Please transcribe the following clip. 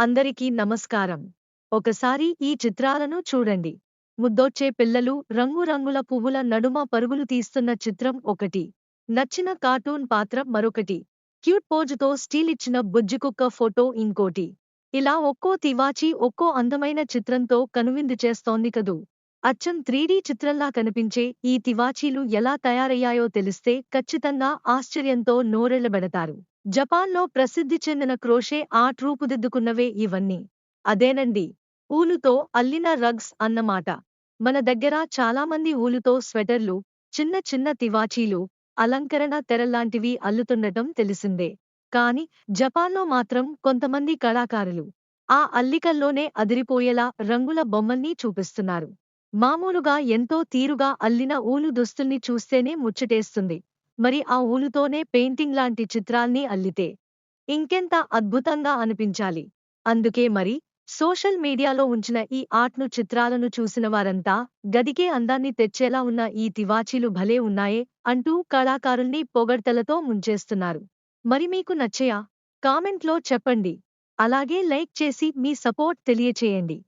అందరికీ నమస్కారం. ఒకసారి ఈ చిత్రాలను చూడండి. ముద్దొచ్చే పిల్లలు రంగురంగుల పువ్వుల నడుమ పరుగులు తీస్తున్న చిత్రం ఒకటి. నచ్చిన కార్టూన్ పాత్ర మరొకటి. క్యూట్ పోజుతో స్టీలిచ్చిన బుజ్జికుక్క ఫోటో ఇంకోటి. ఇలా ఒక్కో తివాచీ ఒక్కో అందమైన చిత్రంతో కనువిందు చేస్తోంది కదూ. అచ్చం త్రీడీ చిత్రంలా కనిపించే ఈ తివాచీలు ఎలా తయారయ్యాయో తెలిస్తే ఖచ్చితంగా ఆశ్చర్యంతో నోరెళ్ళబెడతారు జపాన్లో ప్రసిద్ధి చెందిన క్రోషే ఆర్ట్ రూపుదిద్దుకున్నవే ఇవన్నీ. అదేనండి ఊలుతో అల్లిన రగ్స్ అన్నమాట. మన దగ్గర చాలామంది ఊలుతో స్వెటర్లు చిన్న చిన్న తివాచీలు అలంకరణ తెరల్లాంటివి అల్లుతుండటం తెలిసిందే. కాని జపాన్లో మాత్రం కొంతమంది కళాకారులు ఆ అల్లికల్లోనే అదిరిపోయేలా రంగుల బొమ్మల్ని చూపిస్తున్నారు. మామూలుగా ఎంతో తీరుగా అల్లిన ఊలు దుస్తుల్ని చూస్తేనే ముచ్చటేస్తుంది. మరి ఆ ఊలుతోనే పెయింటింగ్ లాంటి చిత్రాల్ని అల్లితే ఇంకెంత అద్భుతంగా అనిపించాలి? అందుకే మరి సోషల్ మీడియాలో ఉంచిన ఈ ఆర్ట్ను చిత్రాలను చూసిన వారంతా గదికే అందాన్ని తెచ్చేలా ఉన్న ఈ తివాచీలు భలే ఉన్నాయే అంటూ కళాకారుల్ని పొగడ్తలతో ముంచేస్తున్నారు. మరి మీకు నచ్చయా? కామెంట్లో చెప్పండి. అలాగే లైక్ చేసి మీ సపోర్ట్ తెలియచేయండి.